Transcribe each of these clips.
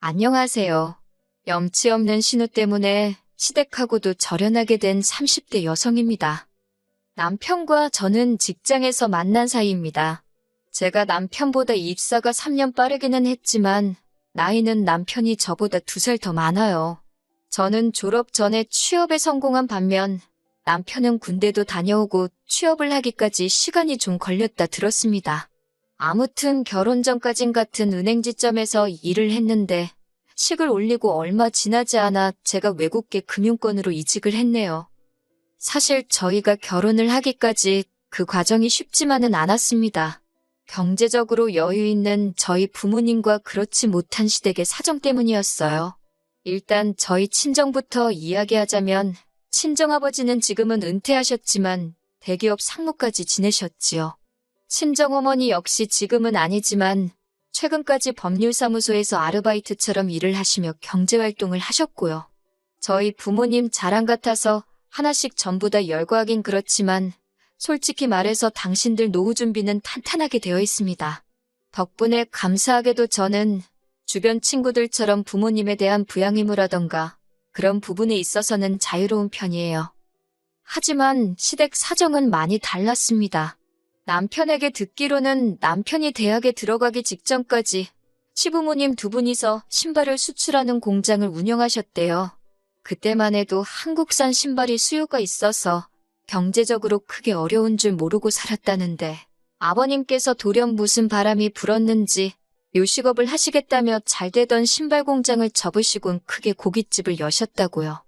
안녕하세요. 염치 없는 신우 때문에 시댁하고도 절연하게 된 30대 여성입니다. 남편과 저는 직장에서 만난 사이입니다. 제가 남편보다 입사가 3년 빠르기는 했지만 나이는 남편이 저보다 두 살 더 많아요. 저는 졸업 전에 취업에 성공한 반면 남편은 군대도 다녀오고 취업을 하기까지 시간이 좀 걸렸다 들었습니다. 아무튼 결혼 전까진 같은 은행 지점에서 일을 했는데 식을 올리고 얼마 지나지 않아 제가 외국계 금융권으로 이직을 했네요. 사실 저희가 결혼을 하기까지 그 과정이 쉽지만은 않았습니다. 경제적으로 여유 있는 저희 부모님과 그렇지 못한 시댁의 사정 때문이었어요. 일단 저희 친정부터 이야기하자면 친정아버지는 지금은 은퇴하셨지만 대기업 상무까지 지내셨지요. 친정어머니 역시 지금은 아니지만 최근까지 법률사무소에서 아르바이트처럼 일을 하시며 경제활동을 하셨고요. 저희 부모님 자랑 같아서 하나씩 전부 다 열거하긴 그렇지만 솔직히 말해서 당신들 노후 준비는 탄탄하게 되어 있습니다. 덕분에 감사하게도 저는 주변 친구들처럼 부모님에 대한 부양의무라던가 그런 부분에 있어서는 자유로운 편이에요. 하지만 시댁 사정은 많이 달랐습니다. 남편에게 듣기로는 남편이 대학에 들어가기 직전까지 시부모님 두 분이서 신발을 수출하는 공장을 운영하셨대요. 그때만 해도 한국산 신발이 수요가 있어서 경제적으로 크게 어려운 줄 모르고 살았다는데 아버님께서 돌연 무슨 바람이 불었는지 요식업을 하시겠다며 잘 되던 신발 공장을 접으시곤 크게 고깃집을 여셨다고요.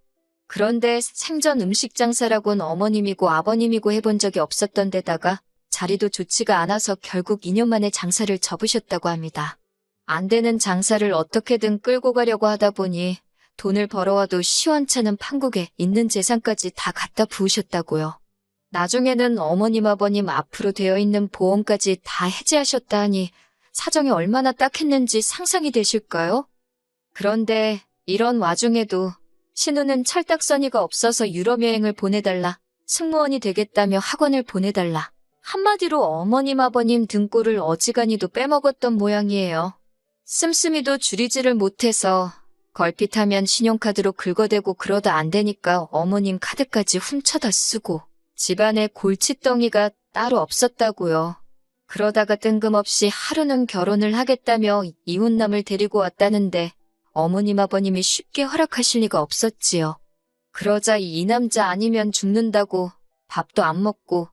그런데 생전 음식 장사라곤 어머님이고 아버님이고 해본 적이 없었던 데다가 자리도 좋지가 않아서 결국 2년 만에 장사를 접으셨다고 합니다. 안 되는 장사를 어떻게든 끌고 가려고 하다 보니 돈을 벌어와도 시원찮은 판국에 있는 재산까지 다 갖다 부으셨다고요. 나중에는 어머님 아버님 앞으로 되어 있는 보험까지 다 해지하셨다 하니 사정이 얼마나 딱했는지 상상이 되실까요? 그런데 이런 와중에도 신우는 철딱서니가 없어서 유럽 여행을 보내달라, 승무원이 되겠다며 학원을 보내달라. 한마디로 어머님 아버님 등골을 어지간히도 빼먹었던 모양이에요. 씀씀이도 줄이지를 못해서 걸핏하면 신용카드로 긁어대고 그러다 안 되니까 어머님 카드까지 훔쳐다 쓰고 집안에 골칫덩이가 따로 없었다고요. 그러다가 뜬금없이 하루는 결혼을 하겠다며 이웃남을 데리고 왔다는데 어머님 아버님이 쉽게 허락하실 리가 없었지요. 그러자 이 남자 아니면 죽는다고 밥도 안 먹고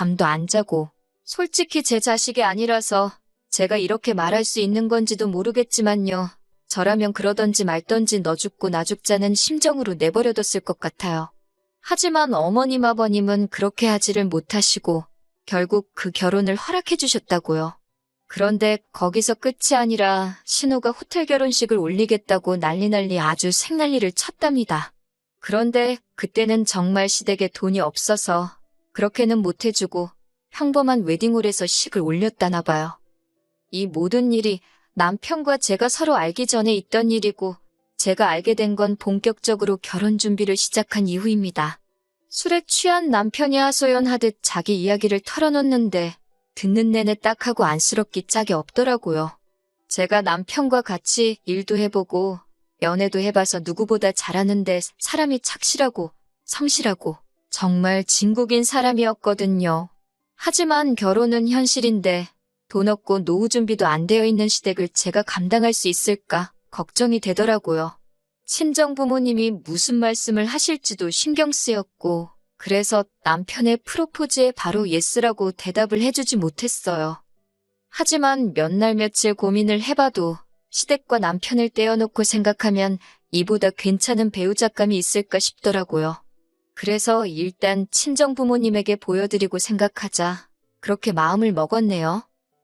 잠도 안 자고 솔직히 제 자식이 아니라서 제가 이렇게 말할 수 있는 건지도 모르겠지만요. 저라면 그러던지 말던지 너 죽고 나 죽자는 심정으로 내버려뒀을 것 같아요. 하지만 어머님 아버님은 그렇게 하지를 못하시고 결국 그 결혼을 허락해 주셨다고요. 그런데 거기서 끝이 아니라 신우가 호텔 결혼식을 올리겠다고 난리 난리 아주 생난리를 쳤답니다. 그런데 그때는 정말 시댁에 돈이 없어서 그렇게는 못해주고 평범한 웨딩홀에서 식을 올렸다나 봐요. 이 모든 일이 남편과 제가 서로 알기 전에 있던 일이고 제가 알게 된 건 본격적으로 결혼 준비를 시작한 이후입니다. 술에 취한 남편이 하소연하듯 자기 이야기를 털어놓는데 듣는 내내 딱하고 안쓰럽기 짝이 없더라고요. 제가 남편과 같이 일도 해보고 연애도 해봐서 누구보다 잘하는데 사람이 착실하고 성실하고 정말 진국인 사람이었거든요. 하지만 결혼은 현실인데 돈 없고 노후 준비도 안 되어 있는 시댁을 제가 감당할 수 있을까 걱정이 되더라고요. 친정 부모님이 무슨 말씀을 하실지도 신경 쓰였고 그래서 남편의 프로포즈에 바로 예스라고 대답을 해주지 못했어요. 하지만 몇 날 며칠 고민을 해봐도 시댁과 남편을 떼어놓고 생각하면 이보다 괜찮은 배우자감이 있을까 싶더라고요. 그래서 일단 친정 부모님에게 보여드리고 생각하자 그렇게 마음을 먹었네요.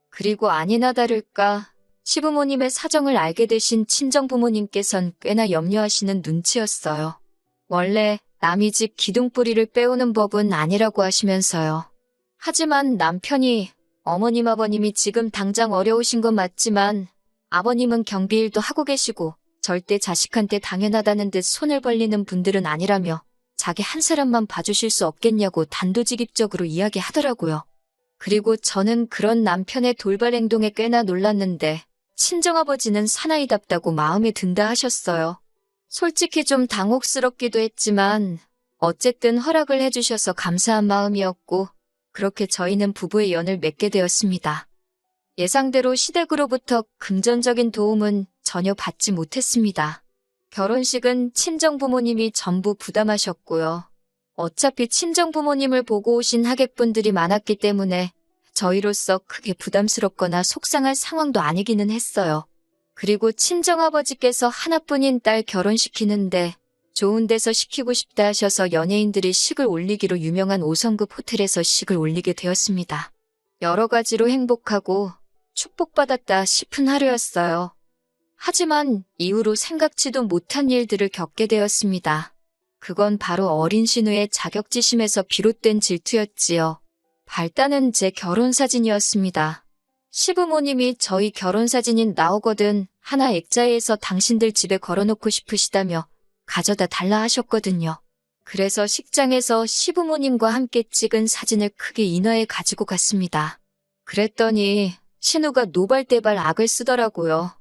그리고 아니나 다를까 시부모님의 사정을 알게 되신 친정 부모님께선 꽤나 염려하시는 눈치였어요. 원래 남의 집 기둥뿌리를 빼오는 법은 아니라고 하시면서요. 하지만 남편이 어머님 아버님이 지금 당장 어려우신 건 맞지만 아버님은 경비일도 하고 계시고 절대 자식한테 당연하다는 듯 손을 벌리는 분들은 아니라며 자기 한 사람만 봐주실 수 없겠냐고 단도직입적으로 이야기하더라고요. 그리고 저는 그런 남편의 돌발 행동에 꽤나 놀랐는데 친정아버지는 사나이답다고 마음에 든다 하셨어요. 솔직히 좀 당혹스럽기도 했지만 어쨌든 허락을 해주셔서 감사한 마음이었고 그렇게 저희는 부부의 연을 맺게 되었습니다. 예상대로 시댁으로부터 금전적인 도움은 전혀 받지 못했습니다. 결혼식은 친정부모님이 전부 부담하셨고요. 어차피 친정부모님을 보고 오신 하객분들이 많았기 때문에 저희로서 크게 부담스럽거나 속상할 상황도 아니기는 했어요. 그리고 친정아버지께서 하나뿐인 딸 결혼시키는데 좋은 데서 시키고 싶다 하셔서 연예인들이 식을 올리기로 유명한 5성급 호텔에서 식을 올리게 되었습니다. 여러 가지로 행복하고 축복받았다 싶은 하루였어요. 하지만 이후로 생각지도 못한 일들을 겪게 되었습니다. 그건 바로 어린 신우의 자격지심에서 비롯된 질투였지요. 발단은 제 결혼사진이었습니다. 시부모님이 저희 결혼사진인 나오거든 하나 액자에서 당신들 집에 걸어놓고 싶으시다며 가져다 달라 하셨거든요. 그래서 식장에서 시부모님과 함께 찍은 사진을 크게 인화해 가지고 갔습니다. 그랬더니 신우가 노발대발 악을 쓰더라고요.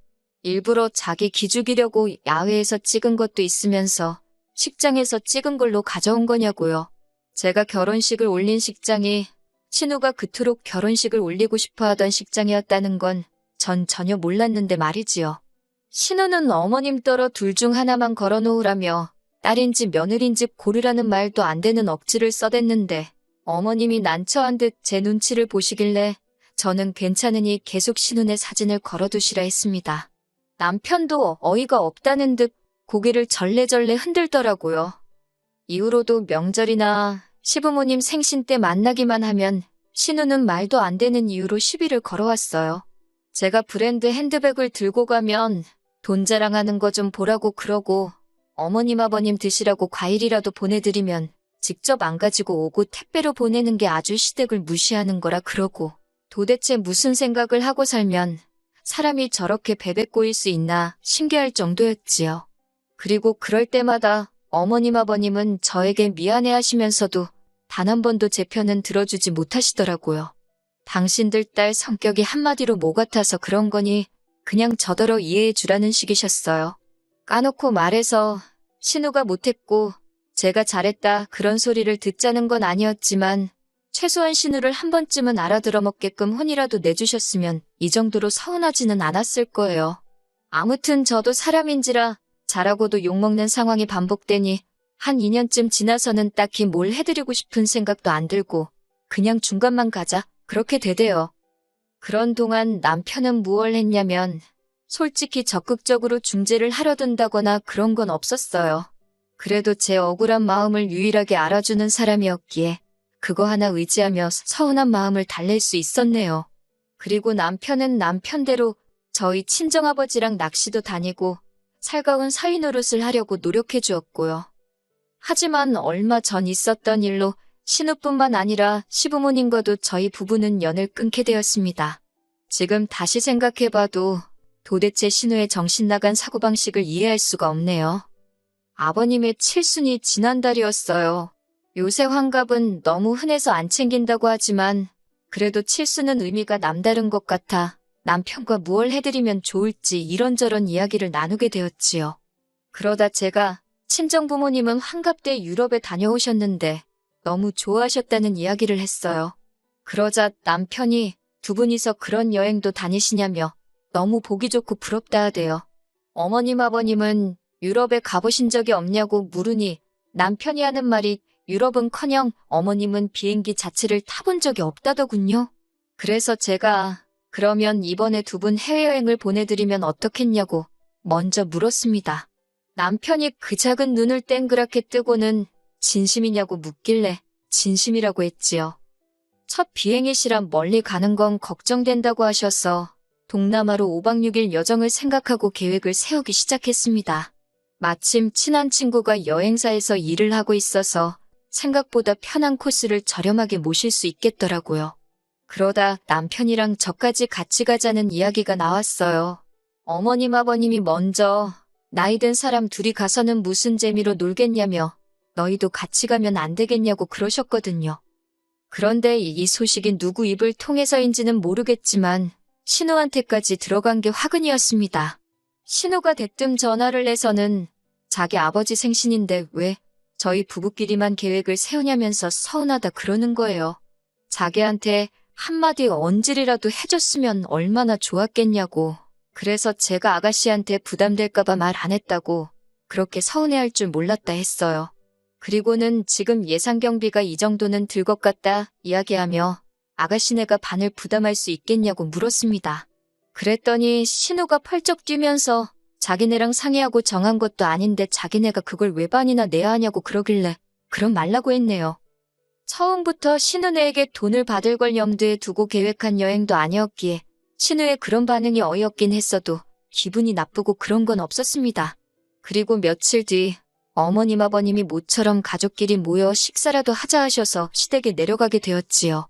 일부러 자기 기죽이려고 야외에서 찍은 것도 있으면서 식장에서 찍은 걸로 가져온 거냐고요. 제가 결혼식을 올린 식장이 신우가 그토록 결혼식을 올리고 싶어 하던 식장이었다는 건 전 전혀 몰랐는데 말이지요. 신우는 어머님 떨어 둘 중 하나만 걸어 놓으라며 딸인지 며느린지 고르라는 말도 안 되는 억지를 써댔는데 어머님이 난처한 듯 제 눈치를 보시길래 저는 괜찮으니 계속 신우네 사진을 걸어두시라 했습니다. 남편도 어이가 없다는 듯 고개를 절레절레 흔들더라고요. 이후로도 명절이나 시부모님 생신 때 만나기만 하면 신우는 말도 안 되는 이유로 시비를 걸어왔어요. 제가 브랜드 핸드백을 들고 가면 돈 자랑하는 거 좀 보라고 그러고 어머님 아버님 드시라고 과일이라도 보내드리면 직접 안 가지고 오고 택배로 보내는 게 아주 시댁을 무시하는 거라 그러고 도대체 무슨 생각을 하고 살면 사람이 저렇게 베베 꼬일 수 있나 신기할 정도였지요. 그리고 그럴 때마다 어머님 아버님은 저에게 미안해 하시면서도 단 한 번도 제 편은 들어주지 못하시더라고요. 당신들 딸 성격이 한마디로 뭐 같아서 그런 거니 그냥 저더러 이해해 주라는 식이셨어요. 까놓고 말해서 신우가 못했고 제가 잘했다 그런 소리를 듣자는 건 아니었지만 최소한 신우를 한 번쯤은 알아들어 먹게끔 혼이라도 내주셨으면 이 정도로 서운하지는 않았을 거예요. 아무튼 저도 사람인지라 잘하고도 욕먹는 상황이 반복되니 한 2년쯤 지나서는 딱히 뭘 해드리고 싶은 생각도 안 들고 그냥 중간만 가자 그렇게 되대요. 그런 동안 남편은 무얼 했냐면 솔직히 적극적으로 중재를 하려 든다거나 그런 건 없었어요. 그래도 제 억울한 마음을 유일하게 알아주는 사람이었기에 그거 하나 의지하며 서운한 마음을 달랠 수 있었네요. 그리고 남편은 남편대로 저희 친정아버지랑 낚시도 다니고 살가운 사위 노릇을 하려고 노력해 주었고요. 하지만 얼마 전 있었던 일로 신우뿐만 아니라 시부모님과도 저희 부부는 연을 끊게 되었습니다. 지금 다시 생각해봐도 도대체 신우의 정신 나간 사고방식을 이해할 수가 없네요. 아버님의 칠순이 지난달이었어요. 요새 환갑은 너무 흔해서 안 챙긴다고 하지만 그래도 칠순은 의미가 남다른 것 같아 남편과 무얼 해드리면 좋을지 이런저런 이야기를 나누게 되었지요. 그러다 제가 친정 부모님은 환갑 때 유럽에 다녀오셨는데 너무 좋아하셨다는 이야기를 했어요. 그러자 남편이 두 분이서 그런 여행도 다니시냐며 너무 보기 좋고 부럽다 하대요. 어머님 아버님은 유럽에 가보신 적이 없냐고 물으니 남편이 하는 말이 유럽은커녕 어머님은 비행기 자체를 타본 적이 없다더군요. 그래서 제가 그러면 이번에 두 분 해외여행을 보내드리면 어떻겠냐고 먼저 물었습니다. 남편이 그 작은 눈을 땡그랗게 뜨고는 진심이냐고 묻길래 진심이라고 했지요. 첫 비행이시라 멀리 가는 건 걱정된다고 하셔서 동남아로 5박 6일 여정을 생각하고 계획을 세우기 시작했습니다. 마침 친한 친구가 여행사에서 일을 하고 있어서 생각보다 편한 코스를 저렴하게 모실 수 있겠더라고요. 그러다 남편이랑 저까지 같이 가자는 이야기가 나왔어요. 어머님 아버님이 먼저 나이 든 사람 둘이 가서는 무슨 재미로 놀겠냐며 너희도 같이 가면 안 되겠냐고 그러셨거든요. 그런데 이 소식이 누구 입을 통해서인지는 모르겠지만 신우한테까지 들어간 게 화근이었습니다. 신우가 대뜸 전화를 해서는 자기 아버지 생신인데 왜 저희 부부끼리만 계획을 세우냐면서 서운하다 그러는 거예요. 자기한테 한마디 언질이라도 해줬으면 얼마나 좋았겠냐고. 그래서 제가 아가씨한테 부담될까봐 말 안 했다고 그렇게 서운해할 줄 몰랐다 했어요. 그리고는 지금 예상 경비가 이 정도는 들 것 같다 이야기하며 아가씨네가 반을 부담할 수 있겠냐고 물었습니다. 그랬더니 신우가 펄쩍 뛰면서 자기네랑 상의하고 정한 것도 아닌데 자기네가 그걸 왜 반이나 내야 하냐고 그러길래 그럼 말라고 했네요. 처음부터 신우네에게 돈을 받을 걸 염두에 두고 계획한 여행도 아니었기에 신우의 그런 반응이 어이없긴 했어도 기분이 나쁘고 그런 건 없었습니다. 그리고 며칠 뒤 어머님 아버님이 모처럼 가족끼리 모여 식사라도 하자 하셔서 시댁에 내려가게 되었지요.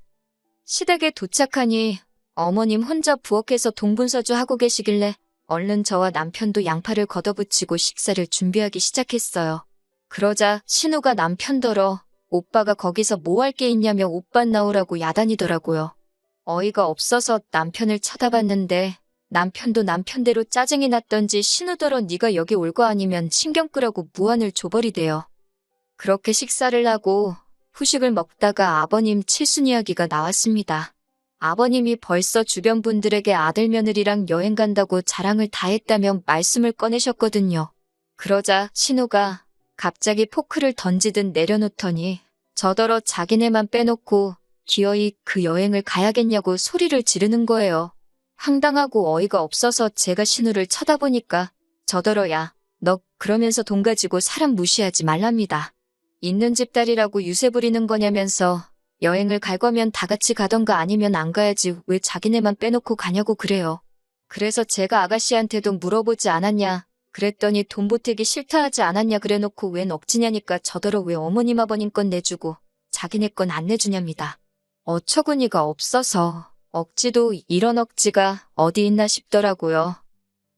시댁에 도착하니 어머님 혼자 부엌에서 동분서주 하고 계시길래 얼른 저와 남편도 양파를 걷어붙이고 식사를 준비하기 시작했어요. 그러자 신우가 남편더러 오빠가 거기서 뭐 할 게 있냐며 오빠 나오라고 야단이더라고요. 어이가 없어서 남편을 쳐다봤는데 남편도 남편대로 짜증이 났던지 신우더러 네가 여기 올 거 아니면 신경 끄라고 무안을 줘버리대요. 그렇게 식사를 하고 후식을 먹다가 아버님 칠순 이야기가 나왔습니다. 아버님이 벌써 주변 분들에게 아들 며느리랑 여행 간다고 자랑을 다 했다며 말씀을 꺼내셨거든요. 그러자 신우가 갑자기 포크를 던지듯 내려놓더니 저더러 자기네만 빼놓고 기어이 그 여행을 가야겠냐고 소리를 지르는 거예요. 황당하고 어이가 없어서 제가 신우를 쳐다보니까 저더러 야, 너 그러면서 돈 가지고 사람 무시하지 말랍니다. 있는 집 딸이라고 유세 부리는 거냐면서 여행을 갈 거면 다 같이 가던가 아니면 안 가야지 왜 자기네만 빼놓고 가냐고 그래요. 그래서 제가 아가씨한테도 물어보지 않았냐. 그랬더니 돈 보태기 싫다 하지 않았냐 그래놓고 웬 억지냐니까 저더러 왜 어머님 아버님 건 내주고 자기네 건 안 내주냐입니다. 어처구니가 없어서 억지도 이런 억지가 어디 있나 싶더라고요.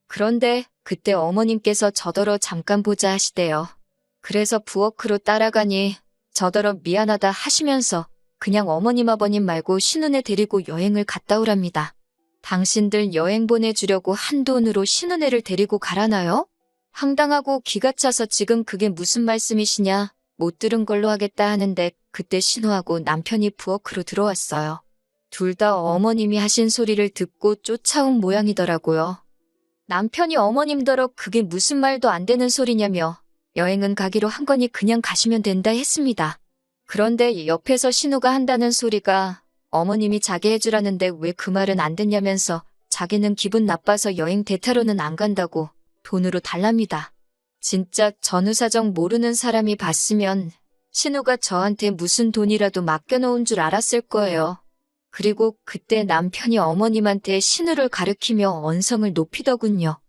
그런데 그때 어머님께서 저더러 잠깐 보자 하시대요. 그래서 부엌으로 따라가니 저더러 미안하다 하시면서 그냥 어머님 아버님 말고 신은혜 데리고 여행을 갔다 오랍니다. 당신들 여행 보내주려고 한 돈으로 신은혜를 데리고 가라나요? 황당하고 기가 차서 지금 그게 무슨 말씀이시냐 못 들은 걸로 하겠다 하는데 그때 신우하고 남편이 부엌으로 들어왔어요. 둘 다 어머님이 하신 소리를 듣고 쫓아온 모양이더라고요. 남편이 어머님더러 그게 무슨 말도 안 되는 소리냐며 여행은 가기로 한 거니 그냥 가시면 된다 했습니다. 그런데 옆에서 신우가 한다는 소리가 어머님이 자기 해주라는데 왜 그 말은 안 듣냐면서 자기는 기분 나빠서 여행 대타로는 안 간다고 돈으로 달랍니다. 진짜 전후사정 모르는 사람이 봤으면 신우가 저한테 무슨 돈이라도 맡겨놓은 줄 알았을 거예요. 그리고 그때 남편이 어머님한테 신우를 가르키며 언성을 높이더군요.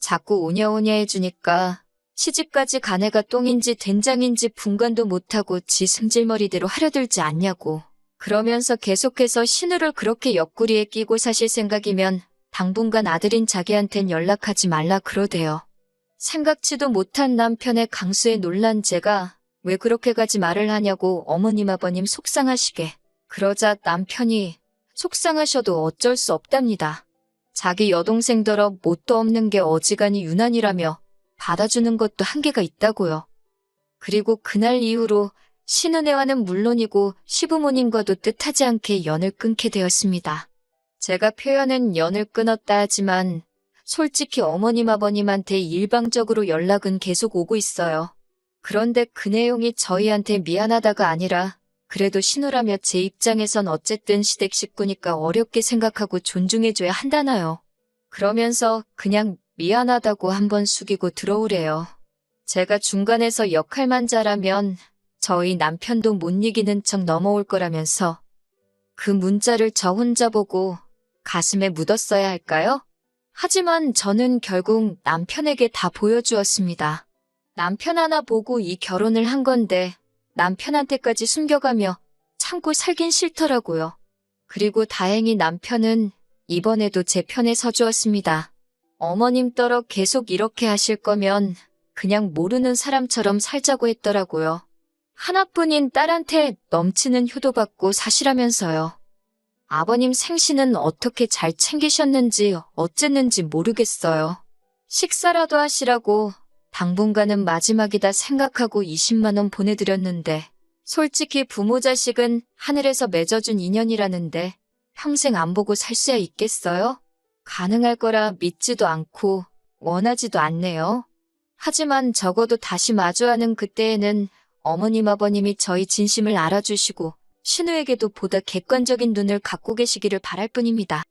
자꾸 오냐오냐 해주니까 시집까지 간 애가 똥인지 된장인지 분간도 못하고 지 승질머리대로 하려들지 않냐고. 그러면서 계속해서 신우를 그렇게 옆구리에 끼고 사실 생각이면 당분간 아들인 자기한텐 연락하지 말라 그러대요. 생각지도 못한 남편의 강수에 놀란 제가 왜 그렇게 가지 말을 하냐고 어머님 아버님 속상하시게. 그러자 남편이 속상하셔도 어쩔 수 없답니다. 자기 여동생더러 뭣도 없는 게 어지간히 유난이라며 받아주는 것도 한계가 있다고요. 그리고 그날 이후로 신은혜와는 물론이고 시부모님과도 뜻하지 않게 연을 끊게 되었습니다. 제가 표현은 연을 끊었다 하지만 솔직히 어머님 아버님한테 일방적으로 연락은 계속 오고 있어요. 그런데 그 내용이 저희한테 미안하다가 아니라 그래도 신우라며 제 입장에선 어쨌든 시댁 식구니까 어렵게 생각하고 존중해줘야 한다나요. 그러면서 그냥 미안하다고 한번 숙이고 들어오래요. 제가 중간에서 역할만 잘하면 저희 남편도 못 이기는 척 넘어올 거라면서 그 문자를 저 혼자 보고 가슴에 묻었어야 할까요? 하지만 저는 결국 남편에게 다 보여주었습니다. 남편 하나 보고 이 결혼을 한 건데 남편한테까지 숨겨가며 참고 살긴 싫더라고요. 그리고 다행히 남편은 이번에도 제 편에 서주었습니다. 어머님 떨어 계속 이렇게 하실 거면 그냥 모르는 사람처럼 살자고 했더라고요. 하나뿐인 딸한테 넘치는 효도받고 사시라면서요. 아버님 생신은 어떻게 잘 챙기셨는지 어쨌는지 모르겠어요. 식사라도 하시라고 당분간은 마지막이다 생각하고 20만원 보내드렸는데, 솔직히 부모 자식은 하늘에서 맺어준 인연이라는데, 평생 안 보고 살 수야 있겠어요? 가능할 거라 믿지도 않고, 원하지도 않네요. 하지만 적어도 다시 마주하는 그때에는 어머님 아버님이 저희 진심을 알아주시고, 신우에게도 보다 객관적인 눈을 갖고 계시기를 바랄 뿐입니다.